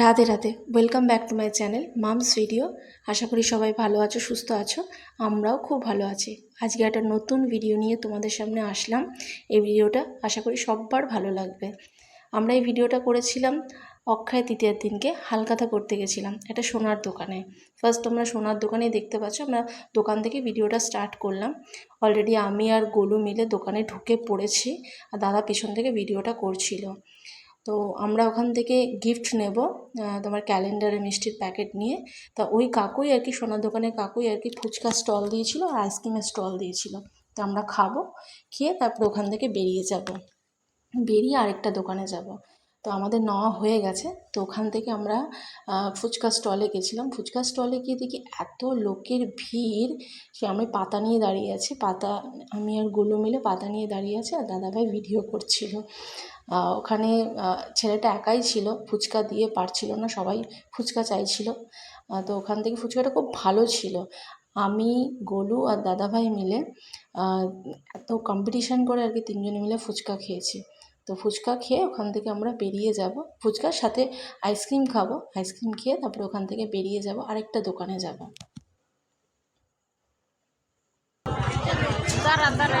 Radhe Radhe welcome back to my channel mom's video আশা করি সবাই ভালো আছো, সুস্থ আছো, আমরাও খুব ভালো আছি। আজকে একটা নতুন ভিডিও নিয়ে তোমাদের সামনে আসলাম। এই ভিডিওটা আশা করি সব্বার ভালো লাগবে। আমরা এই ভিডিওটা করেছিলাম অক্ষয় তৃতীয়ার দিনকে হালকাথা করতে গেছিলাম, একটা সোনার দোকানে। ফার্স্ট তোমরা সোনার দোকানেই দেখতে পাচ্ছ, আমরা দোকান থেকে ভিডিওটা স্টার্ট করলাম। অলরেডি আমি আর গোলু মিলে দোকানে ঢুকে পড়েছি, আর দাদা পেছন থেকে ভিডিওটা করছিল। তো আমরা ওখান থেকে গিফট নেব তোমার ক্যালেন্ডারে মিষ্টির প্যাকেট নিয়ে। তা ওই কাকুই আর কি, সোনার দোকানে কাকুই আর কি ফুচকা স্টল দিয়েছিল আর আইসক্রিমের স্টল দিয়েছিল। তো আমরা খাব, খেয়ে তারপর ওখান থেকে বেরিয়ে যাব। বেরিয়ে আরেকটা দোকানে যাব। তো আমাদের নেওয়া হয়ে গেছে। তো ওখান থেকে আমরা ফুচকা স্টলে গেছিলাম। ফুচকা স্টলে গিয়ে দেখি এত লোকের ভিড় সে আমি পাতা নিয়ে দাঁড়িয়ে আছি। পাতা, আমি আরগুলো মিলে পাতা নিয়ে দাঁড়িয়ে আছে আর দাদাভাই ভিডিও করছিল। ওখানে ছেলেটা একাই ছিল, ফুচকা দিয়ে পারছিল না, সবাই ফুচকা চাইছিল। তো ওখান থেকে ফুচকাটা খুব ভালো ছিল। আমি গোলু আর দাদাভাই মিলে এত কম্পিটিশান করে আর কি তিনজনে মিলে ফুচকা খেয়েছি। তো ফুচকা খেয়ে ওখান থেকে আমরা বেরিয়ে যাব। ফুচকার সাথে আইসক্রিম খাব। আইসক্রিম খেয়ে তারপরে ওখান থেকে বেরিয়ে যাব, আরেকটা দোকানে যাব। দাঁড়া দাঁড়া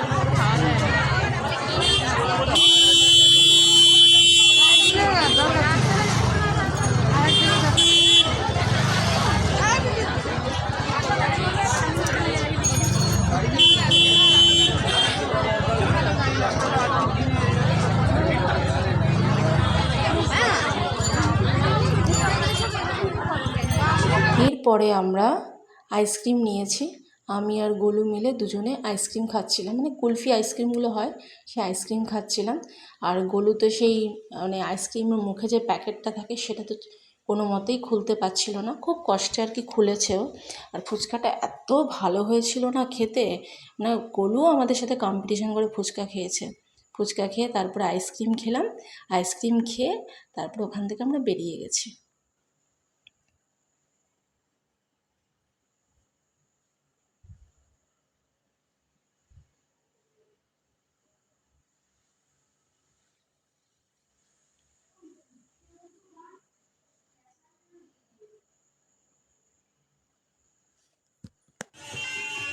এরপরে আমরা আইসক্রিম নিয়েছি। আমি আর গোলু মিলে দুজনে আইসক্রিম খাচ্ছিলাম। মানে কুলফি আইসক্রিমগুলো হয় সেই আইসক্রিম খাচ্ছিলাম। আর গোলু তো সেই মানে আইসক্রিমের মুখে যে প্যাকেটটা থাকে, সেটা তো কোনো মতেই খুলতে পারছিল না। খুব কষ্টে আর কি খুলেছেও। আর ফুচকাটা এত ভালো হয়েছিল না খেতে। মানে গোলুও আমাদের সাথে কম্পিটিশন করে ফুচকা খেয়েছে। ফুচকা খেয়ে তারপরে আইসক্রিম খেলাম। আইসক্রিম খেয়ে তারপর ওখান থেকে আমরা বেরিয়ে গেছি।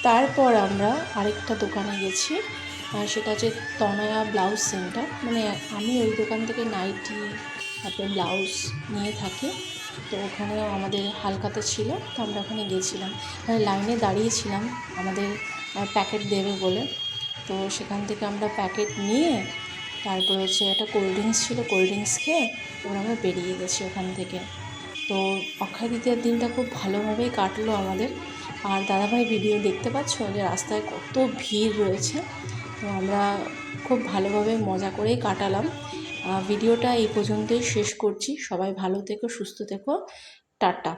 তারপর আমরা আরেকটা দোকানে গেছি সেটা হচ্ছে তনয়া ব্লাউজ সেন্টার। মানে আমি ওই দোকান থেকে নাইটি, তারপরে ব্লাউজ নিয়ে থাকি। তো ওখানেও আমাদের হালকাতে ছিল, তো আমরা ওখানে গেছিলাম। ওখানে লাইনে দাঁড়িয়েছিলাম আমাদের প্যাকেট দেবে বলে। তো সেখান থেকে আমরা প্যাকেট নিয়ে, তারপর হচ্ছে একটা কোল্ড ড্রিঙ্কস ছিল, কোল্ড ড্রিঙ্কস খেয়ে এবার আমরা বেরিয়ে গেছি ওখান থেকে। তো অক্ষয় তৃতীয়ার দিনটা খুব ভালোভাবেই কাটলো আমাদের। আর দাদাভাই ভিডিও দেখতে পাচ্ছ যে রাস্তায় কত ভিড় রয়েছে। তো আমরা খুব ভালোভাবে মজা করেই কাটালাম। ভিডিওটা এই পর্যন্তই শেষ করছি। সবাই ভালো থেকো, সুস্থ থেকো। টাটা।